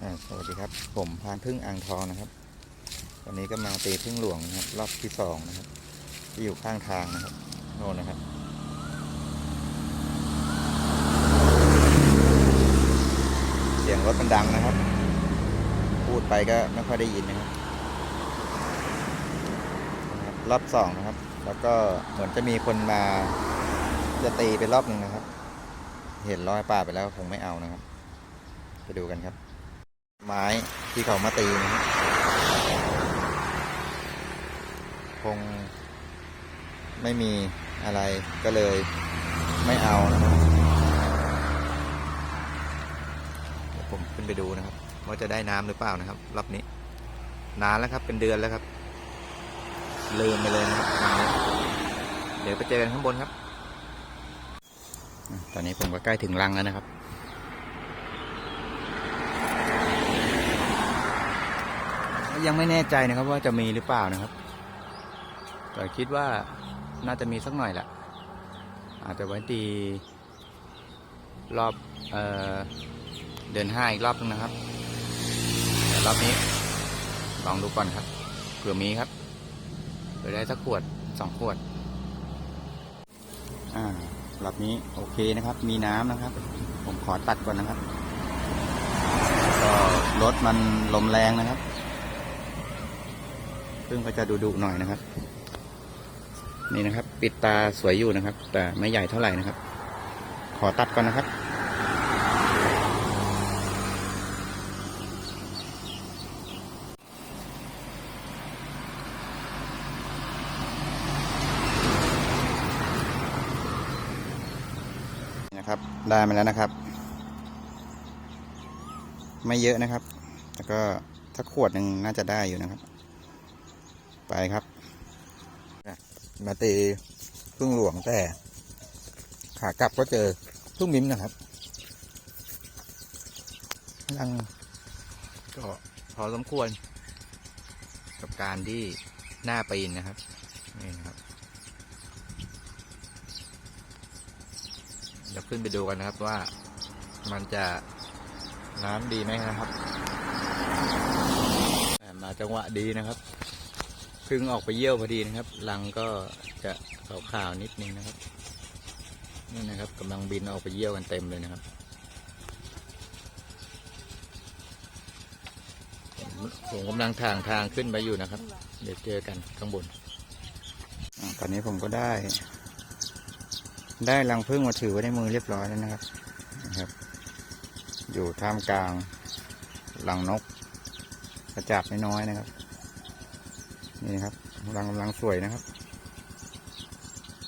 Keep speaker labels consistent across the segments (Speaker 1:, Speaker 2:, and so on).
Speaker 1: สวัสดีครับ ผมพานพึ่งอ่างทองนะครับ วันนี้ก็มาตีพึ่งหลวงนะครับ รอบที่สองนะครับ ที่อยู่ข้างทางนะครับ โน่นนะครับ เสียงรถมันดังนะครับ พูดไปก็ไม่ค่อยได้ยินนะครับนะครับรอบสองนะครับ แล้วก็เหมือนจะมีคนมาจะตีไปรอบหนึ่งนะครับ เห็นร้อยป่าไปแล้วคงไม่เอานะครับ ไปดูกันครับ ไม้ที่เขามาตีนะคงไม่มีอะไรก็เลยไม่เอานะครับเดี๋ยวผมขึ้นไปดูนะครับ ว่าจะได้น้ำหรือเปล่านะครับรอบนี้ นานแล้วครับเป็นเดือนแล้วครับ ลืมไปเลยนะครับเดี๋ยวไปเจอกันข้างบนครับ ตอนนี้ผมก็ใกล้ถึงรังแล้วนะครับ ยังไม่แน่ใจนะครับ ว่าจะมีหรือเปล่านะครับแต่คิดว่าน่าจะมีสักหน่อยแหละอาจจะไว้ตีรอบเออเดือนห้าอีกรอบนึงนะครับรอบนี้ ลองดูก่อนครับเผื่อมีครับเผื่อได้สักขวดสองขวดอ่ารอบนี้โอเคนะครับ มีน้ำนะครับ ผมขอตัดก่อนนะครับก็รถมันลมแรงนะครับ ซึ่งก็จะดุดุๆหน่อยนะครับ นี่นะครับ ปิดตาสวยอยู่นะครับ แต่ไม่ใหญ่เท่าไหร่นะครับ ขอตัดก่อนนะครับนะครับ ได้มาแล้วนะครับ ไม่เยอะนะครับ แล้วก็ถ้าขวดหนึ่งน่าจะได้อยู่นะครับ ไปครับมาตีพึ่งหลวงแต่ ขากลับก็เจอพึ่งมิ้มนะครับลังก็พอสมควร กับการที่หน้าปีนนะครับนี่นะครับเดี๋ยวขึ้นไปดูกันนะครับว่ามันจะน้ำดีไหมนะครับ มาจังหวะดีนะครับ พึ่งออกไปเยี่ยวพอดีนะครับรังก็จะขาวๆนิดนึงนะครับนี่นะครับกำลังบินออกไปเยี่ยวกันเต็มเลยนะครับผมกำลังทางทางขึ้นไปอยู่นะครับ เดี๋ยวเจอกันข้างบนอตอนนี้ผมก็ได้ ได้รังพึ่งมาถือไว้ในมือเรียบร้อยแล้วนะครับนะครับ อยู่ท่ามกลางรังนกกระจาบน้อยๆนะครับ นี่นะครับรังกำลังสวยนะครับ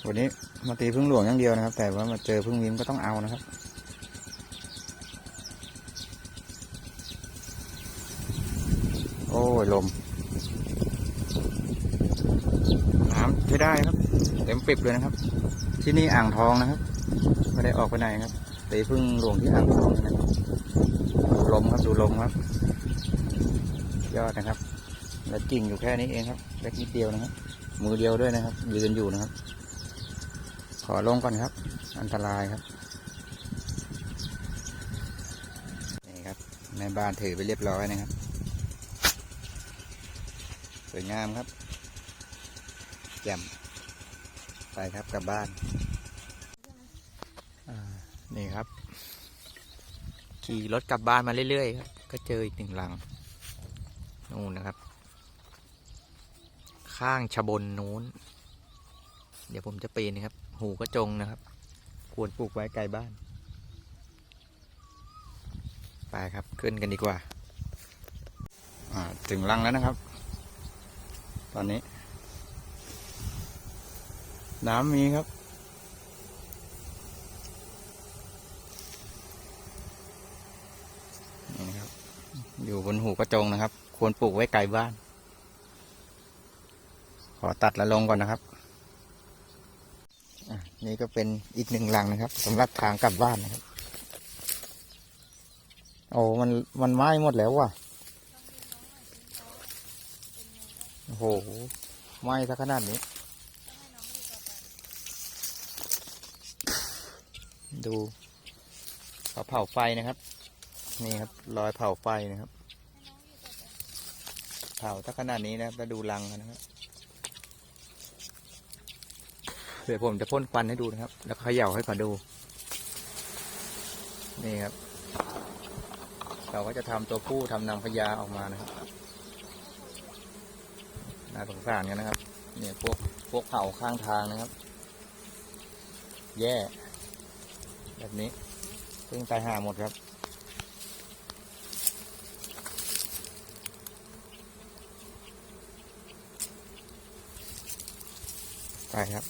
Speaker 1: วันนี้มาตีพึ่งหลวงอย่างเดียวนะครับ แต่ว่ามาเจอพึ่งมิ้มก็ต้องเอานะครับโอ้ยลมน้ำใช้ได้ครับ เต็มปิบเลยนะครับ ที่นี่อ่างทองนะครับ ไม่ได้ออกไปไหนครับตีพึ่งหลวงที่อ่างทองนะครับลมครับดูลมครับ ยอดนะครับ แล้วกิ่งอยู่แค่นี้เองครับเล็กนิดเดียวนะครับ มือเดียวด้วยนะครับ ยืนอยู่นะครับ ขอลงก่อนครับ อันตรายครับ นี่ครับ ในบ้านถือไปเรียบร้อยนะครับ สวยงามครับ แจ่ม ไปครับกลับบ้าน นี่ครับ ขี่รถกลับบ้านมาเรื่อยๆครับ ก็เจออีกหนึ่งหลังนู่นนะครับ ข้างชะบนนู้น เดี๋ยวผมจะปีนนะครับ หูกระจงนะครับ ควรปลูกไว้ไกลบ้าน ไปครับขึ้นกันดีกว่า ถึงรังแล้วนะครับ ตอนนี้ น้ำมีครับนี่นะครับอยู่บนหูกระจงนะครับ ควรปลูกไว้ไกลบ้าน ขอตัดและลงก่อนนะครับอะนี่ก็เป็นอีกหนึ่งหลังนะครับสำหรับทางกลับบ้านนะครับ โอ้มันมันไหม้หมดแล้วว่ะโอ้โหไหม้ซะขนาดนี้ ดูเขาเผาไฟนะครับ นี่ครับรอยเผาไฟนะครับ เผาถ้าขนาดนี้นะครับแล้วดูรังนะครับ เดี๋ยวผมจะพ่นควันให้ดูนะครับ แล้วเขย่าให้ก่อนดู นี่ครับ เราก็จะทำตัวผู้ทำนางพญาออกมานะครับ น่าสงสารกันนะครับ เนี่ยพวกพวกเผาข้างทางนะครับ แย่ แบบนี้เพิ่งตายหาหมดครับไปครับ